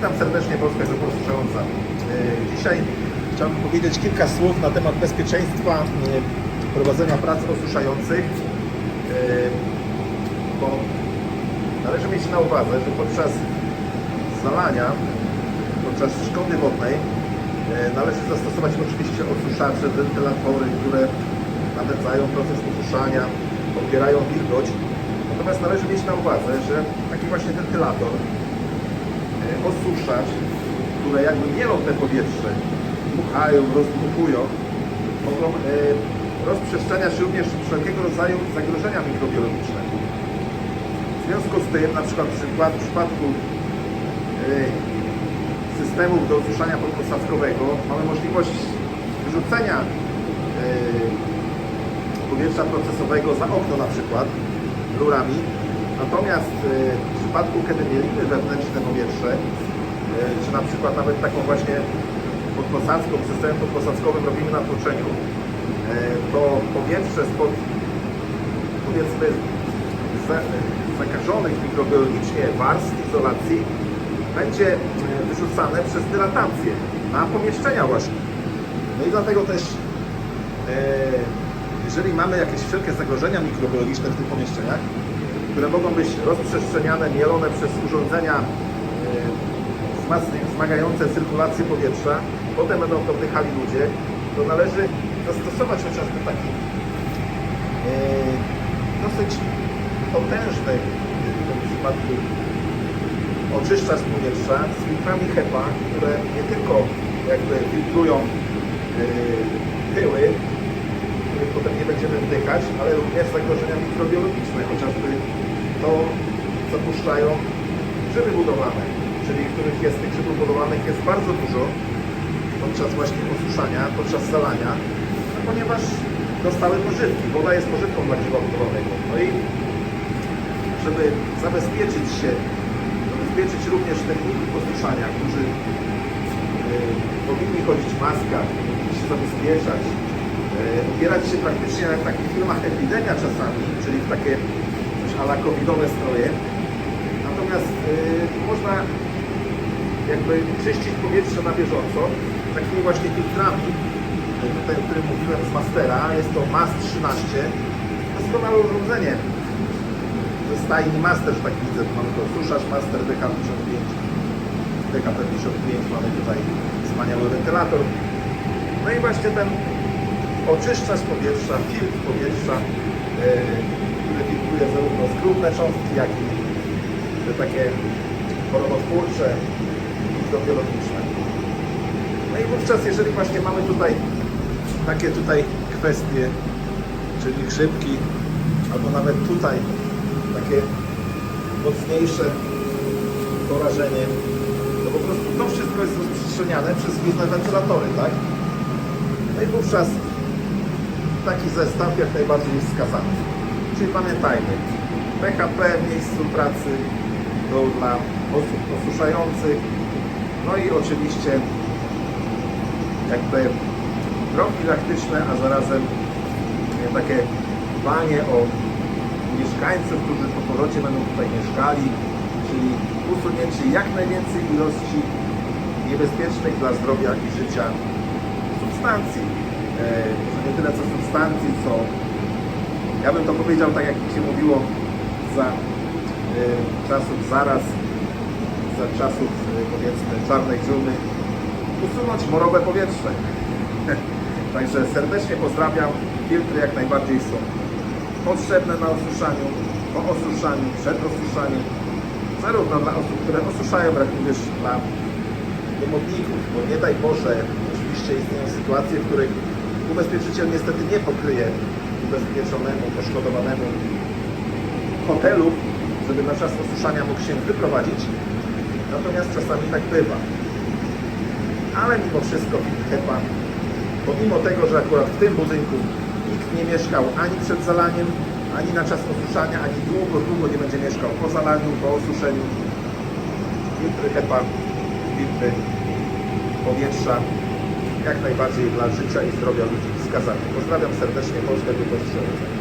Witam serdecznie Polska Grupa Osuszająca. Yy, Dzisiaj chciałbym powiedzieć kilka słów na temat bezpieczeństwa yy, prowadzenia prac osuszających, Yy, bo należy mieć na uwadze, że podczas zalania, podczas szkody wodnej należy zastosować oczywiście osuszacze, wentylatory, które napędzają proces osuszania, odbierają wilgoć. Natomiast należy mieć na uwadze, że taki właśnie wentylator e, osuszacz, które jakby mielą te powietrze, dmuchają, rozdmuchują, mogą e, rozprzestrzeniać również wszelkiego rodzaju zagrożenia mikrobiologiczne. W związku z tym, na przykład w przypadku e, systemów do osuszania podposadzkowego mamy możliwość wyrzucenia e, powietrza procesowego za okno na przykład rurami. Natomiast e, przypadku, kiedy mielimy wewnętrzne powietrze, e, czy na przykład nawet taką właśnie podposadzką, systemem podposadzkowym robimy na tłoczeniu, e, to powietrze spod powiedzmy za- zakażonych mikrobiologicznie warstw izolacji będzie e, wyrzucane przez dylatację na pomieszczenia właśnie. No i dlatego też jeżeli mamy jakieś wszelkie zagrożenia mikrobiologiczne w tych pomieszczeniach, które mogą być rozprzestrzeniane, mielone przez urządzenia e, wzmagające cyrkulację powietrza, potem będą to wdychali ludzie, to należy zastosować chociażby taki e, dosyć potężny w tym przypadku oczyszczacz powietrza z filtrami HEPA, które nie tylko jakby filtrują e, pyły, których potem nie będziemy wdychać, ale również zagrożenia mikrobiologiczne, chociażby to, co puszczają grzyby budowlane, czyli których jest tych grzybów budowlanych jest bardzo dużo podczas właśnie osuszania, podczas zalania, no ponieważ dostały pożywki. Woda jest pożywką dla grzyba budowlanego. No i żeby zabezpieczyć się, zabezpieczyć również techników osuszania, którzy y, powinni chodzić w maskach, powinni się zabezpieczać, y, ubierać się praktycznie w takich filmach epidemia czasami, czyli w takie ala covidowe stroje. Natomiast y, można jakby czyścić powietrze na bieżąco takimi właśnie filtrami, y, tutaj o którym mówiłem z Mastera, jest to MAS 13. Doskonałe urządzenie ze stajni Master, tak widzę, mamy to suszacz Master DK55, DK55, mamy tutaj wspaniały wentylator. No i właśnie ten oczyszczacz powietrza, filtr powietrza, yy, filtruje zarówno skrupne cząstki, jak i te takie chorobotwórcze, mikrobiologiczne. No i wówczas, jeżeli właśnie mamy tutaj takie tutaj kwestie, czyli grzybki, albo nawet tutaj takie mocniejsze porażenie, to po prostu to wszystko jest rozprzestrzeniane przez główne wentylatory, tak? No i wówczas taki zestaw jak najbardziej jest wskazany. Czyli pamiętajmy, PHP w miejscu pracy to dla osób osuszających, no i oczywiście jakby profilaktyczne, a zarazem e, takie dbanie o mieszkańców, którzy po powrocie będą tutaj mieszkali, czyli usunięcie jak najwięcej ilości niebezpiecznych dla zdrowia i życia substancji. E, nie tyle co substancji, co ja bym to powiedział tak jak się mówiło za e, czasów zaraz, za czasów e, powiedzmy czarnej dżumy, usunąć morowe powietrze. Także serdecznie pozdrawiam. Filtry jak najbardziej są potrzebne na osuszaniu, po osuszaniu, przed osuszaniem, zarówno dla osób, które osuszają, jak również dla domowników, bo nie daj Boże, oczywiście istnieją sytuacje, w których ubezpieczyciel niestety nie pokryje ubezpieczonemu, poszkodowanemu hotelu, żeby na czas osuszania mógł się wyprowadzić. Natomiast czasami tak bywa. Ale mimo wszystko HEPA, pomimo tego, że akurat w tym budynku nikt nie mieszkał ani przed zalaniem, ani na czas osuszania, ani długo, długo nie będzie mieszkał po zalaniu, po osuszeniu. Filtry HEPA, filtry powietrza, jak najbardziej dla życia i zdrowia ludzi wskazane. Pozdrawiam serdecznie, Grupa Strzelnicza.